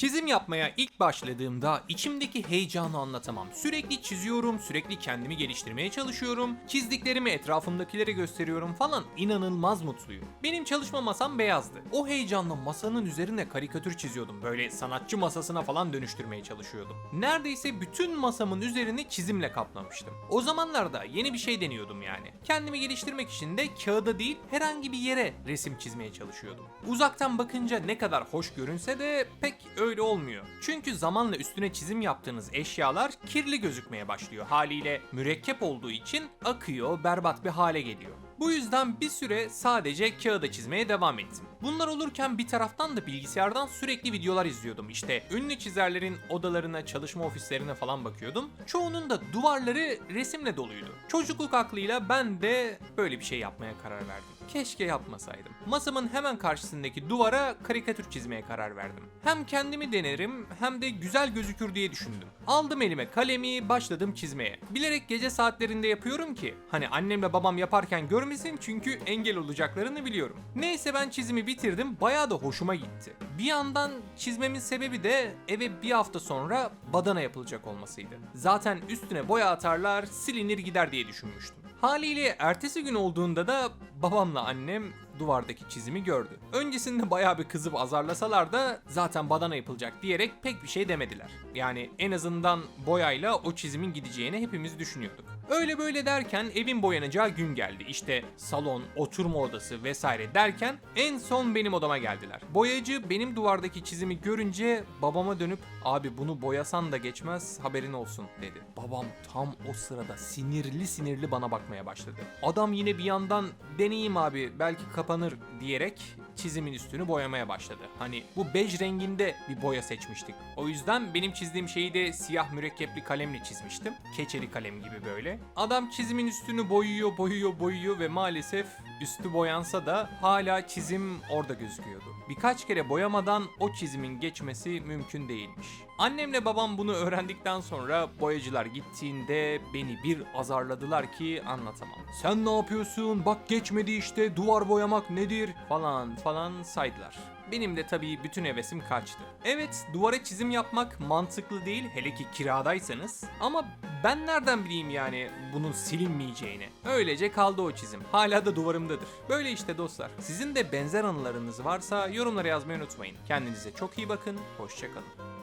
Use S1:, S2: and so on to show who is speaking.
S1: Çizim yapmaya ilk başladığımda içimdeki heyecanı anlatamam. Sürekli çiziyorum, sürekli kendimi geliştirmeye çalışıyorum. Çizdiklerimi etrafımdakilere gösteriyorum falan. İnanılmaz mutluyum. Benim çalışma masam beyazdı. O heyecanla masanın üzerine karikatür çiziyordum. Böyle sanatçı masasına falan dönüştürmeye çalışıyordum. Neredeyse bütün masamın üzerini çizimle kaplamıştım. O zamanlarda yeni bir şey deniyordum yani. Kendimi geliştirmek için de kağıda değil herhangi bir yere resim çizmeye çalışıyordum. Uzaktan bakınca ne kadar hoş görünse de pek öyle olmuyor. Çünkü zamanla üstüne çizim yaptığınız eşyalar kirli gözükmeye başlıyor. Haliyle mürekkep olduğu için akıyor, berbat bir hale geliyor. Bu yüzden bir süre sadece kağıda çizmeye devam ettim. Bunlar olurken bir taraftan da bilgisayardan sürekli videolar izliyordum. İşte ünlü çizerlerin odalarına, çalışma ofislerine falan bakıyordum. Çoğunun da duvarları resimle doluydu. Çocukluk aklıyla ben de böyle bir şey yapmaya karar verdim. Keşke yapmasaydım. Masamın hemen karşısındaki duvara karikatür çizmeye karar verdim. Hem kendimi denerim hem de güzel gözükür diye düşündüm. Aldım elime kalemi, başladım çizmeye. Bilerek gece saatlerinde yapıyorum ki hani annemle babam yaparken görmesin çünkü engel olacaklarını biliyorum. Neyse ben çizimi bitirdim. Bayağı da hoşuma gitti. Bir yandan çizmemin sebebi de eve bir hafta sonra badana yapılacak olmasıydı. Zaten üstüne boya atarlar, silinir gider diye düşünmüştüm. Haliyle ertesi gün olduğunda da babamla annem duvardaki çizimi gördü. Öncesinde bayağı bir kızıp azarlasalar da zaten badana yapılacak diyerek pek bir şey demediler. Yani en azından boyayla o çizimin gideceğini hepimiz düşünüyorduk. Öyle böyle derken evin boyanacağı gün geldi. İşte salon, oturma odası vesaire derken en son benim odama geldiler. Boyacı benim duvardaki çizimi görünce babama dönüp abi bunu boyasan da geçmez haberin olsun dedi. Babam tam o sırada sinirli sinirli bana bakmaya başladı. Adam yine bir yandan deneyeyim abi belki kapanır diyerek çizimin üstünü boyamaya başladı. Hani bu bej renginde bir boya seçmiştik. O yüzden benim çizdiğim şeyi de siyah mürekkepli kalemle çizmiştim. Keçeli kalem gibi böyle. Adam çizimin üstünü boyuyor, boyuyor, boyuyor ve maalesef üstü boyansa da hala çizim orada gözüküyordu. Birkaç kere boyamadan o çizimin geçmesi mümkün değilmiş. Annemle babam bunu öğrendikten sonra boyacılar gittiğinde beni bir azarladılar ki anlatamam. Sen ne yapıyorsun? Bak geçmedi işte duvar boyamak nedir? Falan falan saydılar. Benim de tabii bütün hevesim kaçtı. Evet duvara çizim yapmak mantıklı değil hele ki kiradaysanız ama ben nereden bileyim yani bunun silinmeyeceğini. Öylece kaldı o çizim. Hala da duvarımdadır. Böyle işte dostlar. Sizin de benzer anılarınız varsa yorumlara yazmayı unutmayın. Kendinize çok iyi bakın. Hoşçakalın.